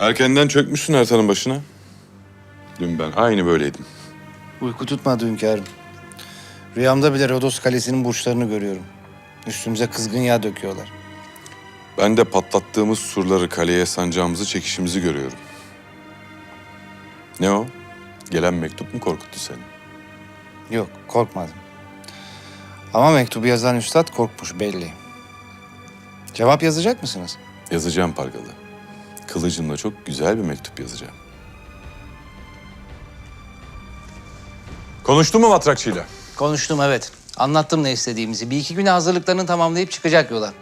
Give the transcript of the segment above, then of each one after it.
Erkenden çökmüşsün haritanın başına. Dün ben aynı böyleydim. Uyku tutmadı hünkârım. Rüyamda bile Rodos Kalesi'nin burçlarını görüyorum. Üstümüze kızgın yağ döküyorlar. Ben de patlattığımız surları kaleye sancağımızı çekişimizi görüyorum. Ne o? Gelen mektup mu korkuttu seni? Yok, korkmadım. Ama mektubu yazan üstad korkmuş belli. Cevap yazacak mısınız? Yazacağım Pargalı. Kılıcımla çok güzel bir mektup yazacağım. Konuştun mu Matrakçı'yla? Konuştum evet. Anlattım ne istediğimizi. Bir iki güne hazırlıklarını tamamlayıp çıkacak yola.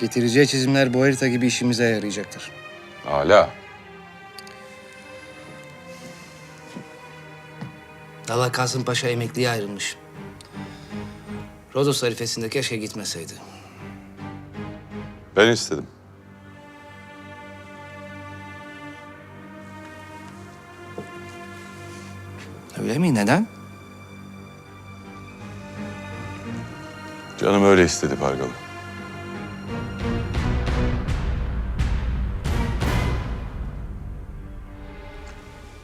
Getireceği çizimler bu harita gibi işimize yarayacaktır. Hala. Dala Kasım Paşa emekliye ayrılmış. Rodos harifesinde keşke gitmeseydi. Ben istedim. Öyle mi? Neden? Canım öyle istedi Pargalı.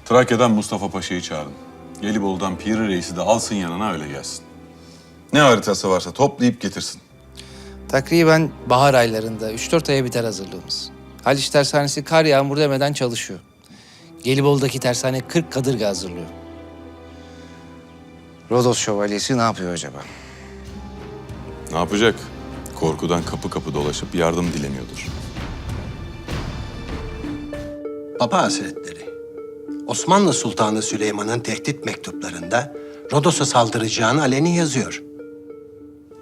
Trakya'dan Mustafa Paşa'yı çağırın. Gelibolu'dan Piri Reis'i de alsın yanına öyle gelsin. Ne haritası varsa toplayıp getirsin. Takriben bahar aylarında 3-4 aya biter hazırlığımız. Haliç Tersanesi kar yağmur demeden çalışıyor. Gelibolu'daki tersane 40 kadırga hazırlıyor. Rodos şövalyesi ne yapıyor acaba? Ne yapacak? Korkudan kapı kapı dolaşıp yardım dileniyordur. Papa Hazretleri, Osmanlı Sultanı Süleyman'ın tehdit mektuplarında Rodos'a saldıracağını aleni yazıyor.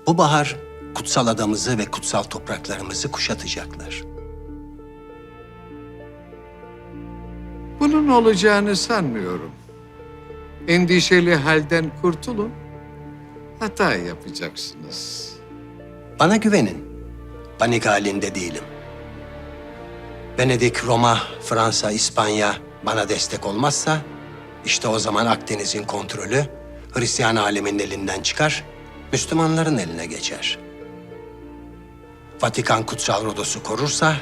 Bu bahar kutsal adamızı ve kutsal topraklarımızı kuşatacaklar. Bunun olacağını sanmıyorum. Endişeli halden kurtulun. Hata yapacaksınız. Bana güvenin. Panik halinde değilim. Venedik, Roma, Fransa, İspanya bana destek olmazsa işte o zaman Akdeniz'in kontrolü Hristiyan aleminin elinden çıkar, Müslümanların eline geçer. Vatikan Kutsal Rodos'u korursa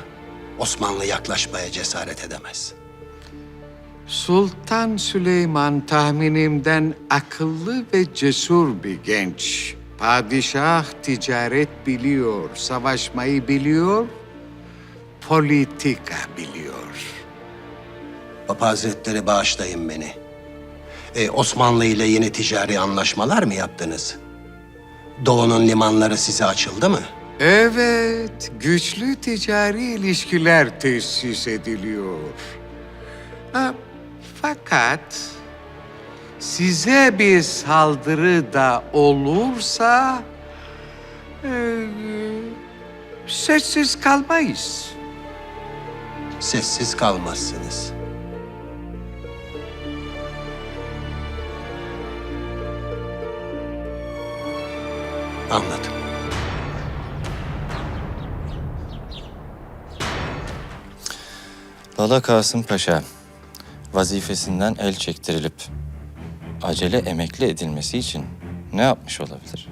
Osmanlı yaklaşmaya cesaret edemez. Sultan Süleyman tahminimden akıllı ve cesur bir genç. Padişah ticaret biliyor, savaşmayı biliyor, politika biliyor. Papa Hazretleri bağışlayın beni. E, Osmanlı ile yeni ticari anlaşmalar mı yaptınız? Doğu'nun limanları size açıldı mı? Evet, güçlü ticari ilişkiler tesis ediliyor. Ha, fakat size bir saldırı da olursa e, sessiz kalmayız. Sessiz kalmazsınız. Anladım. Lala Kasım Paşa vazifesinden el çektirilip acele emekli edilmesi için ne yapmış olabilir?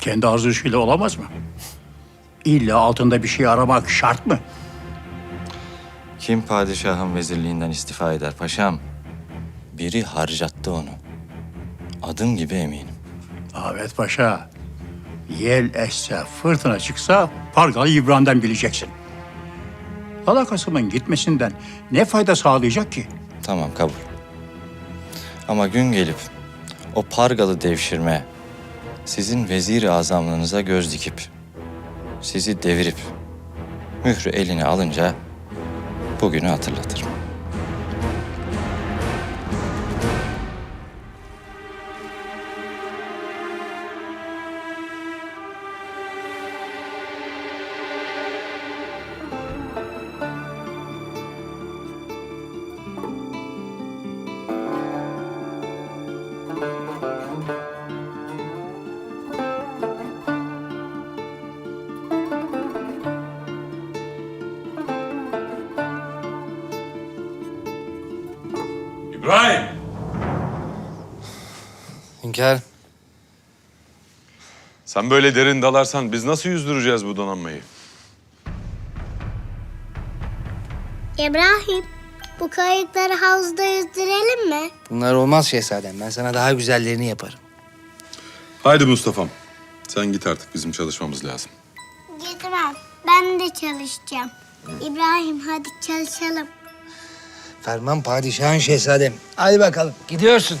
Kendi arzusuyla olamaz mı? İlla altında bir şey aramak şart mı? Kim padişahın vezirliğinden istifa eder paşam? Biri harcattı onu. Adım gibi eminim. Ahmet Paşa, yel esse, fırtına çıksa Pargalı İbrahim'den bileceksin. Lala Kasım'ın gitmesinden ne fayda sağlayacak ki? Tamam kabul. Ama gün gelip o pargalı devşirme sizin vezir-i azamlığınıza göz dikip sizi devirip mührü eline alınca bugünü hatırlatırım. İbrahim! Hünkârım, Sen böyle derin dalarsan biz nasıl yüzdüreceğiz bu donanmayı? İbrahim, bu kayıkları havuzda yüzdürelim mi? Bunlar olmaz şehzadem. Ben sana daha güzellerini yaparım. Haydi Mustafa'm. Sen git artık bizim çalışmamız lazım. Gitmem. Ben de çalışacağım. İbrahim hadi çalışalım. Ferman padişahın şehzadem. Hadi bakalım gidiyorsun.